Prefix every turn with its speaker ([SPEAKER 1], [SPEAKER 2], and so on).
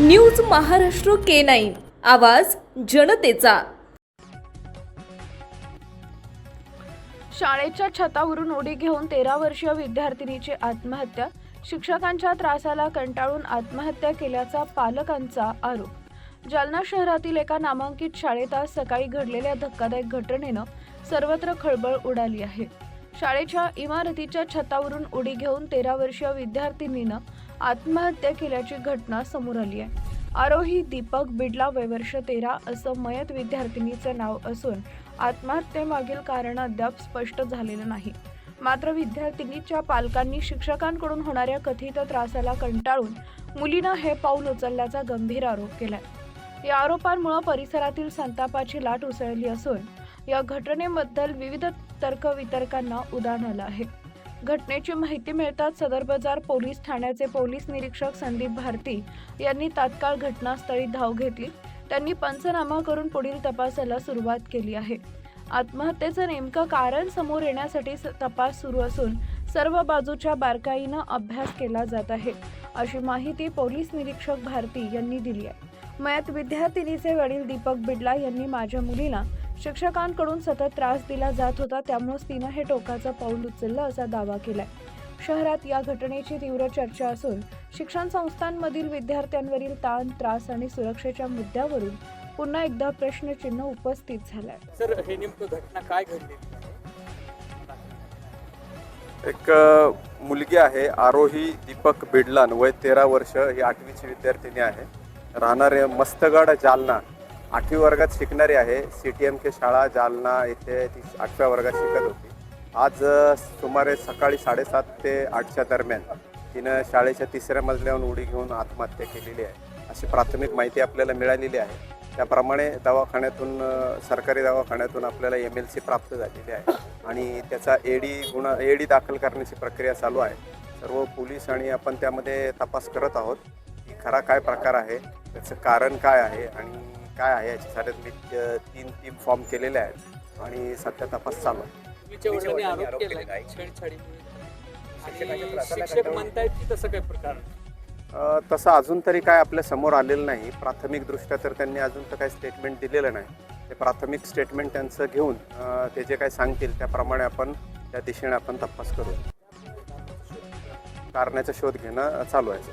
[SPEAKER 1] News Maharashtra K nine. आवाज जनतेचा.
[SPEAKER 2] शाळेच्या छतावरून उडी घेऊन तेरा वर्षीय विद्यार्थिनीची आत्महत्या शिक्षकांच्या त्रासाला कंटाळून आत्महत्या केल्याचा पालकांचा आरोप. जालना शहरातील एका नामांकित शाळेत आज सकाळी घडलेल्या धक्कादायक घटनेनं सर्वत्र खळबळ उडाली आहे. शाळेच्या इमारतीच्या छतावरून उडी घेऊन तेरा वर्षीय विद्यार्थिनीनं आत्महत्या केल्याची घटना समोर आली आहे. आरोही दीपक बिडला वयवर्ष तेरा असं मयत विद्यार्थिनीचं नाव असून आत्महत्येमागील कारण अद्याप स्पष्ट झालेलं नाही. मात्र विद्यार्थिनीच्या पालकांनी शिक्षकांकडून होणाऱ्या कथित त्रासाला कंटाळून मुलीनं हे पाऊल उचलल्याचा गंभीर आरोप केलाय. या आरोपांमुळे परिसरातील संतापाची लाट उसळली असून या घटनेबद्दल विविध तर्कवितर्कांना उदाहरण आलं आहे. घटनेची माहिती मिळताच सदर बाजार पोलीस ठाण्याचे पोलीस निरीक्षक संदीप भारती यांनी तात्काळ घटनास्थळी धाव घेतली. त्यांनी पंचनामा करून पुढील तपासाला सुरुवात केली आहे. आत्महत्येचं नेमकं कारण समोर येण्यासाठी स- तपास सुरू असून सर्व बाजूच्या बारकाईनं अभ्यास केला जात आहे अशी माहिती पोलीस निरीक्षक भारती यांनी दिली आहे. मयत विद्यार्थिनीचे वडील दीपक बिडला यांनी माझ्या मुलीला शिक्षकांकडून सतत त्रास दिला जात होता त्यामुळेच तिनं हे टोकाचं पाऊल उचललं असा दावा केलाय. शहरात या घटनेची तीव्र चर्चा असून शिक्षण संस्थांमधील विद्यार्थ्यांवरील ताण त्रास आणि सुरक्षेच्या मुद्द्यावरून पुन्हा एकदा प्रश्नचिन्ह उपस्थित झालंय.
[SPEAKER 3] सर हे नेमकं घटना काय घडली?
[SPEAKER 4] एक मुलगी आहे आरोही दीपक बिडलान वय तेरा वर्ष ही आठवीची विद्यार्थिनी आहे. राहणारे मस्तगड जालना आठवी वर्गात शिकणारी आहे. सी टी एम के शाळा जालना येथे ती आठव्या वर्गात शिकत होती. आज सुमारे सकाळी साडेसात ते आठच्या दरम्यान तिनं शाळेच्या तिसऱ्या मजल्याहून उडी घेऊन आत्महत्या केलेली आहे. अशी प्राथमिक माहिती आपल्याला मिळालेली आहे. त्याप्रमाणे दवाखान्यातून सरकारी दवाखान्यातून आपल्याला एम एल सी प्राप्त झालेली आहे आणि त्याचा एडी गुन्हा एडी दाखल करण्याची प्रक्रिया चालू आहे. सर्व पोलीस आणि आपण त्यामध्ये तपास करत आहोत की खरा काय प्रकार आहे त्याचं कारण काय आहे आणि काय आहे याच्यासाठी मी अ, तीन टीम फॉर्म केलेले आहेत आणि सध्या तपास चालू आहे.
[SPEAKER 3] आरोप
[SPEAKER 4] केलेला.
[SPEAKER 3] छेडछाडीमुळे शिक्षक म्हणतायत की तसं काही प्रकार
[SPEAKER 4] अ, तसं अजून तरी काय आपल्यासमोर आलेलं नाही. प्राथमिकदृष्ट्या तर त्यांनी अजून तर काही स्टेटमेंट दिलेलं नाही. ते प्राथमिक स्टेटमेंट त्यांचं घेऊन ते जे काही सांगतील त्याप्रमाणे आपण त्या दिशेने आपण तपास करू. कारणाचा शोध घेणं चालू आहे.